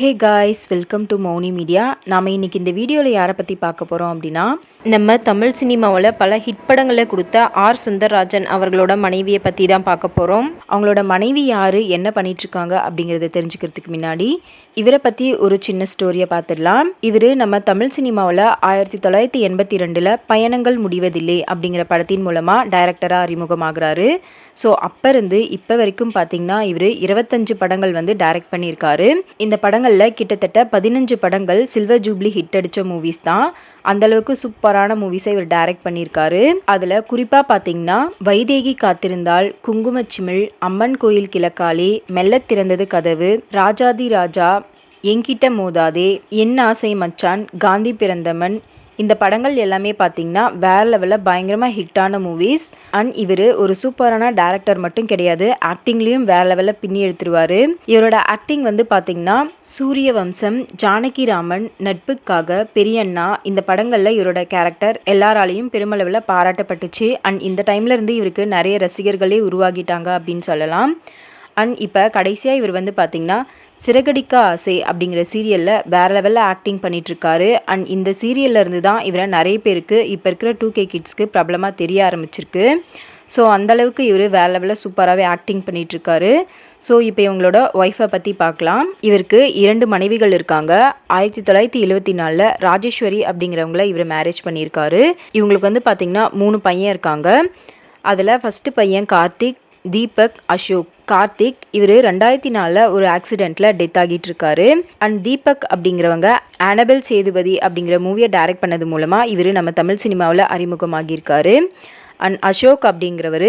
Hey guys welcome to Mouni media நாம் இன்னைக்கு இந்த வீடியோவில் யாரை பற்றி பார்க்க போகிறோம் அப்படின்னா நம்ம தமிழ் சினிமாவில் பல ஹிட் படங்களை கொடுத்த ஆர் சுந்தர்ராஜன் அவர்களோட மனைவியை பற்றி தான் பார்க்க போகிறோம் அவங்களோட மனைவி யார் என்ன பண்ணிட்டு இருக்காங்க அப்படிங்கிறத தெரிஞ்சுக்கிறதுக்கு முன்னாடி இவரை பற்றி ஒரு சின்ன ஸ்டோரியை பார்த்துடலாம் இவர் நம்ம தமிழ் சினிமாவில் ஆயிரத்தி தொள்ளாயிரத்தி எண்பத்தி ரெண்டில் பயணங்கள் முடிவதில்லை அப்படிங்கிற படத்தின் மூலமாக டைரக்டராக அறிமுகமாகிறாரு. ஸோ அப்போ இருந்து இப்போ வரைக்கும் பார்த்தீங்கன்னா இவர் இருபத்தஞ்சு படங்கள் வந்து டைரக்ட் பண்ணியிருக்காரு. இந்த படங்கள் படங்களில் கிட்டத்தட்ட பதினஞ்சு படங்கள் சில்வர் ஜூப்ளி ஹிட் அடித்த மூவிஸ் தான். அந்த அளவுக்கு சூப்பரான மூவிஸை இவர் டைரக்ட் பண்ணியிருக்காரு. அதில் குறிப்பாக பார்த்தீங்கன்னா வைதேகி காத்திருந்தால் குங்குமச்சிமிழ் அம்மன் கோயில் கிழக்காளி மெல்ல திறந்தது கதவு ராஜாதி ராஜா என்கிட்ட மோதாதே என் ஆசை மச்சான் காந்தி பிறந்தமன் இந்த படங்கள் எல்லாமே பார்த்தீங்கன்னா வேற லெவலில் பயங்கரமாக ஹிட்டான மூவிஸ் அண்ட் இவர் ஒரு சூப்பரான டேரக்டர் மட்டும் கிடையாது ஆக்டிங்லேயும் வேறு லெவலில் பின்னி எடுத்துருவார். இவரோட ஆக்டிங் வந்து பார்த்தீங்கன்னா சூரிய வம்சம் ஜானகி ராமன் நட்புக்காக பெரியண்ணா இந்த படங்களில் இவரோட கேரக்டர் எல்லாராலையும் பெருமளவில் பாராட்டப்பட்டுச்சு. அண்ட் இந்த டைம்லேருந்து இவருக்கு நிறைய ரசிகர்களே உருவாகிட்டாங்க அப்படின்னு சொல்லலாம். அண்ட் இப்போ கடைசியாக இவர் வந்து பார்த்தீங்கன்னா சிறகடிக்க ஆசை அப்படிங்கிற சீரியலில் வேறு லெவலில் ஆக்டிங் பண்ணிகிட்ருக்காரு அண்ட் இந்த சீரியல்லேருந்து தான் இவரை நிறைய பேருக்கு இப்போ இருக்கிற டூ கே கிட்ஸ்க்கு பிரபலமாக தெரிய ஆரம்பிச்சிருக்கு. ஸோ அந்தளவுக்கு இவர் வேறு லெவலில் சூப்பராகவே ஆக்டிங் பண்ணிகிட்ருக்காரு ஸோ இப்போ இவங்களோட ஒய்ஃபை பற்றி பார்க்கலாம் இவருக்கு இரண்டு மனைவிகள் இருக்காங்க. ஆயிரத்தி தொள்ளாயிரத்தி எழுபத்தி நாலில் ராஜேஸ்வரி அப்படிங்கிறவங்கள இவர் மேரேஜ் பண்ணியிருக்காரு. இவங்களுக்கு வந்து பார்த்திங்கன்னா மூணு பையன் இருக்காங்க. அதில் ஃபஸ்ட்டு பையன் கார்த்திக் தீபக் அசோக். கார்த்திக் இவர் ரெண்டாயிரத்தி நாலில் ஒரு ஆக்சிடெண்ட்டில் டெத் ஆகிட்டு இருக்காரு அண்ட் தீபக் அப்படிங்கிறவங்க ஆனபெல் சேதுபதி அப்படிங்கிற மூவியை டைரக்ட் பண்ணது மூலமாக இவர் நம்ம தமிழ் சினிமாவில் அறிமுகமாகியிருக்காரு. அண்ட் அசோக் அப்படிங்கிறவர்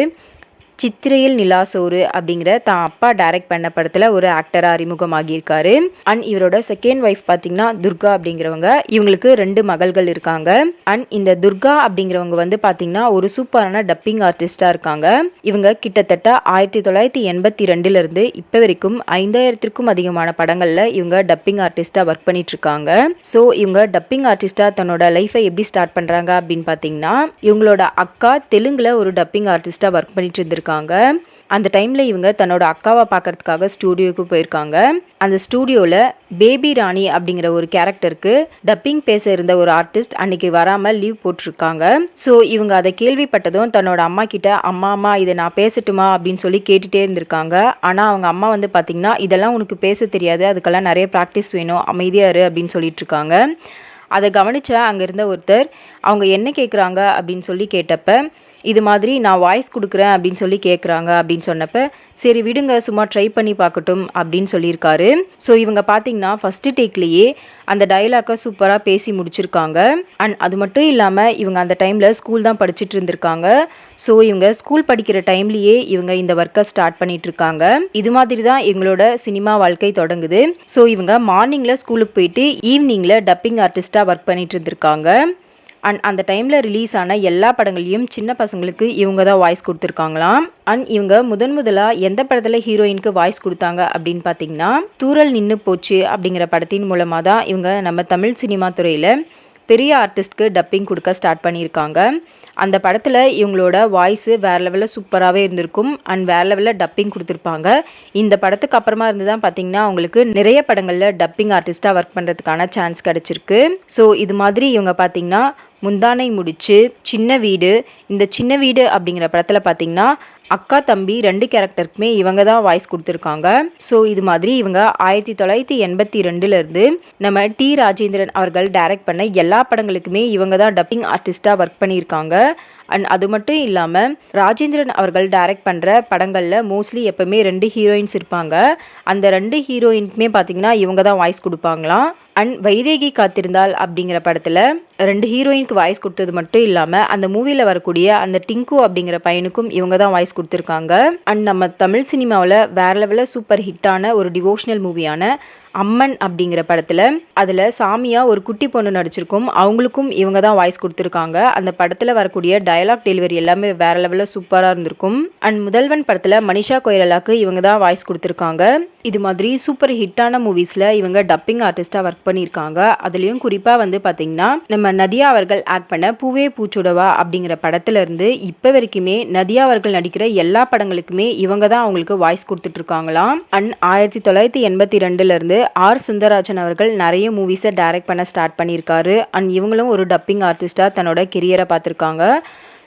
சித்திரையில் நிலாசோறு அப்படிங்கிற தான் அப்பா டைரக்ட் பண்ண படத்தில் ஒரு ஆக்டராக அறிமுகமாகியிருக்காரு. அண்ட் இவரோட செகண்ட் ஒய்ஃப் பார்த்தீங்கன்னா துர்கா அப்படிங்கிறவங்க. இவங்களுக்கு ரெண்டு மகள்கள் இருக்காங்க. அண்ட் இந்த துர்கா அப்படிங்கிறவங்க வந்து பார்த்தீங்கன்னா ஒரு சூப்பரான டப்பிங் ஆர்டிஸ்டாக இருக்காங்க. இவங்க கிட்டத்தட்ட ஆயிரத்தி தொள்ளாயிரத்தி எண்பத்தி ரெண்டுலேருந்து இப்போ வரைக்கும் ஐந்தாயிரத்திற்கும் அதிகமான படங்களில் இவங்க டப்பிங் ஆர்டிஸ்டாக ஒர்க் பண்ணிட்டு இருக்காங்க ஸோ இவங்க டப்பிங் ஆர்டிஸ்டாக தன்னோட லைஃப்பை எப்படி ஸ்டார்ட் பண்ணுறாங்க அப்படின்னு பார்த்தீங்கன்னா இவங்களோட அக்கா தெலுங்கில் ஒரு டப்பிங் ஆர்டிஸ்டாக ஒர்க் பண்ணிட்டு இருந்திருக்காங்க அந்த டைமில் இவங்க தன்னோட அக்காவை பார்க்கறதுக்காக ஸ்டூடியோவுக்கு போயிருக்காங்க. அந்த ஸ்டூடியோவில் பேபி ராணி அப்படிங்கிற ஒரு கேரக்டருக்கு டப்பிங் பேச இருந்த ஒரு ஆர்டிஸ்ட் அன்னைக்கு வராமல் லீவ் போட்டிருக்காங்க. ஸோ இவங்க அதை கேள்விப்பட்டதும் தன்னோட அம்மா கிட்ட அம்மா அம்மா இதை நான் பேசட்டுமா? அப்படின்னு சொல்லி கேட்டுகிட்டே இருந்திருக்காங்க. ஆனால் அவங்க அம்மா வந்து பார்த்திங்கன்னா இதெல்லாம் உனக்கு பேச தெரியாது. அதுக்கெல்லாம் நிறைய ப்ராக்டிஸ் வேணும். அமைதியாக இரு அப்படின்னு சொல்லிட்டு இருக்காங்க. அதை கவனித்த அங்கே இருந்த ஒருத்தர் அவங்க என்ன கேட்குறாங்க அப்படின்னு சொல்லி கேட்டப்ப இது மாதிரி நான் வாய்ஸ் கொடுக்குறேன் அப்படின்னு சொல்லி கேட்குறாங்க அப்படின்னு சொன்னப்ப சரி விடுங்க சும்மா ட்ரை பண்ணி பார்க்கட்டும் அப்படின்னு சொல்லியிருக்காரு. ஸோ இவங்க பார்த்தீங்கன்னா ஃபஸ்ட்டு டேக்லேயே அந்த டைலாக்கை சூப்பராக பேசி முடிச்சிருக்காங்க. அண்ட் அது மட்டும் இல்லாமல் இவங்க அந்த டைமில் ஸ்கூல் தான் படிச்சுட்டு இருந்திருக்காங்க. ஸோ இவங்க ஸ்கூல் படிக்கிற டைம்லேயே இவங்க இந்த ஒர்க்கை ஸ்டார்ட் பண்ணிட்டு இருக்காங்க. இது மாதிரி தான் இவங்களோட சினிமா வாழ்க்கை தொடங்குது. ஸோ இவங்க மார்னிங்கில் ஸ்கூலுக்கு போயிட்டு ஈவினிங்கில் டப்பிங் ஆர்டிஸ்ட்டாக ஒர்க் பண்ணிட்டு இருந்திருக்காங்க. அண்ட் அந்த டைமில் ரிலீஸ் ஆன எல்லா படங்களையும் சின்ன பசங்களுக்கு இவங்க தான் வாய்ஸ் கொடுத்துருக்காங்களாம். அண்ட் இவங்க முதன் முதலாக எந்த படத்தில் ஹீரோயினுக்கு வாய்ஸ் கொடுத்தாங்க அப்படின்னு பார்த்தீங்கன்னா தூரல் நின்று போச்சு அப்படிங்கிற படத்தின் மூலமாக தான் இவங்க நம்ம தமிழ் சினிமா துறையில் பெரிய ஆர்டிஸ்ட்க்கு டப்பிங் கொடுக்க ஸ்டார்ட் பண்ணியிருக்காங்க. அந்த படத்தில் இவங்களோட வாய்ஸு வேறு லெவலில் சூப்பராகவே இருந்திருக்கும். அண்ட் வேறு லெவலில் டப்பிங் கொடுத்துருப்பாங்க. இந்த படத்துக்கு அப்புறமா இருந்து தான் பார்த்தீங்கன்னா அவங்களுக்கு நிறைய படங்களில் டப்பிங் ஆர்டிஸ்ட்டாக ஒர்க் பண்ணுறதுக்கான சான்ஸ் கிடச்சிருக்கு. ஸோ இது மாதிரி இவங்க பார்த்தீங்கன்னா முந்தானை முடிச்சு சின்ன வீடு. இந்த சின்ன வீடு அப்படிங்கிற படத்தில் பார்த்தீங்கன்னா அக்கா தம்பி ரெண்டு கேரக்டருக்குமே இவங்க தான் வாய்ஸ் கொடுத்துருக்காங்க. ஸோ இது மாதிரி இவங்க ஆயிரத்தி தொள்ளாயிரத்தி எண்பத்தி ரெண்டுலேருந்து நம்ம டி. ராஜேந்திரன் அவர்கள் டைரக்ட் பண்ண எல்லா படங்களுக்குமே இவங்க தான் டப்பிங் ஆர்டிஸ்ட்டாக ஒர்க் பண்ணியிருக்காங்க. அண்ட் அது மட்டும் இல்லாமல் ராஜேந்திரன் அவர்கள் டைரக்ட் பண்ணுற படங்களில் மோஸ்ட்லி எப்போவுமே ரெண்டு ஹீரோயின்ஸ் இருப்பாங்க. அந்த ரெண்டு ஹீரோயினுக்குமே பார்த்தீங்கன்னா இவங்க தான் வாய்ஸ் கொடுப்பாங்களாம். அண்ட் வைதேகி காத்திருந்தால் அப்படிங்கிற படத்தில் ரெண்டு ஹீரோயினுக்கு வாய்ஸ் கொடுத்தது மட்டும் இல்லாமல் அந்த மூவியில் வரக்கூடிய அந்த டிங்கு அப்படிங்கிற பையனுக்கும் இவங்க தான் வாய்ஸ் கொடுத்துருக்காங்க. அண்ட் நம்ம தமிழ் சினிமாவில் வேற லெவலில் சூப்பர் ஹிட்டான ஒரு டிவோஷனல் மூவியான அம்மன் அப்படிங்கிற படத்தில் அதில் சாமியாக ஒரு குட்டி பொண்ணு நடிச்சிருக்கும். அவங்களுக்கும் இவங்க தான் வாய்ஸ் கொடுத்துருக்காங்க. அந்த படத்தில் வரக்கூடிய டய டயலாக் டெலிவரி எல்லாமே வேற லெவலில் சூப்பராக இருந்திருக்கும். அண்ட் முதல்வன் படத்தில் மனிஷா கொய்ரலாக்கு இவங்க தான் வாய்ஸ் கொடுத்துருக்காங்க. இது மாதிரி சூப்பர் ஹிட்டான மூவிஸில் இவங்க டப்பிங் ஆர்டிஸ்ட்டாக ஒர்க் பண்ணியிருக்காங்க. அதுலேயும் குறிப்பாக வந்து பார்த்திங்கன்னா நம்ம நதியா அவர்கள் ஆக்ட் பண்ண பூவே பூச்சுடவா அப்படிங்கிற படத்துலேருந்து இப்போ வரைக்குமே நதியா அவர்கள் நடிக்கிற எல்லா படங்களுக்குமே இவங்க தான் அவங்களுக்கு வாய்ஸ் கொடுத்துட்ருக்காங்களாம் அண்ட் ஆயிரத்தி தொள்ளாயிரத்தி எண்பத்தி ரெண்டுலேருந்து ஆர் சுந்தரராஜன் அவர்கள் நிறைய மூவிஸை டைரக்ட் பண்ண ஸ்டார்ட் பண்ணியிருக்காரு. அண்ட் இவங்களும் ஒரு டப்பிங் ஆர்டிஸ்டாக தன்னோட கெரியரை பார்த்துருக்காங்க.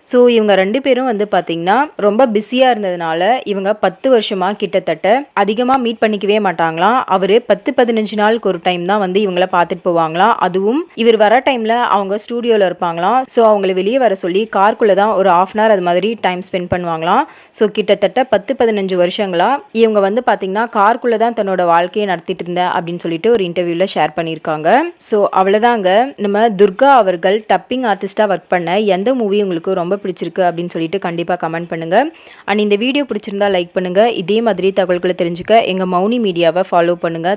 ஸோ இவங்க ரெண்டு பேரும் வந்து பார்த்தீங்கன்னா ரொம்ப பிஸியாக இருந்ததுனால இவங்க பத்து வருஷமாக கிட்டத்தட்ட அதிகமாக மீட் பண்ணிக்கவே மாட்டாங்களாம் அவர் பத்து பதினஞ்சு நாளுக்கு ஒரு டைம் தான் வந்து இவங்கள பார்த்துட்டு போவாங்களாம் அதுவும் இவர் வர டைமில் அவங்க ஸ்டூடியோவில் இருப்பாங்களாம் ஸோ அவங்கள வெளியே வர சொல்லி கார்க்குள்ளே தான் ஒரு ஆஃப் அன் ஹவர் அது மாதிரி டைம் ஸ்பெண்ட் பண்ணுவாங்களாம் ஸோ கிட்டத்தட்ட பத்து பதினஞ்சு வருஷங்களாக இவங்க வந்து பார்த்தீங்கன்னா கார்க்குள்ளே தான் தன்னோட வாழ்க்கையை நடத்திட்டு இருந்தேன் அப்படின்னு சொல்லிட்டு ஒரு இன்டர்வியூவில் ஷேர் பண்ணியிருக்காங்க. ஸோ அவ்வளோதாங்க நம்ம துர்கா அவர்கள் டப்பிங் ஆர்டிஸ்ட்டாக ஒர்க் பண்ண எந்த மூவி உங்களுக்கு ரொம்ப பிடிச்சிருக்கு அப்படின்னு சொல்லிட்டு கண்டிப்பாக கமெண்ட் பண்ணுங்க. அண்ட் இந்த வீடியோ பிடிச்சிருந்தா லைக் பண்ணுங்க. இதே மாதிரி தகவல்களை தெரிஞ்சுக்க எங்கள் மௌனி மீடியாவை ஃபாலோ பண்ணுங்க.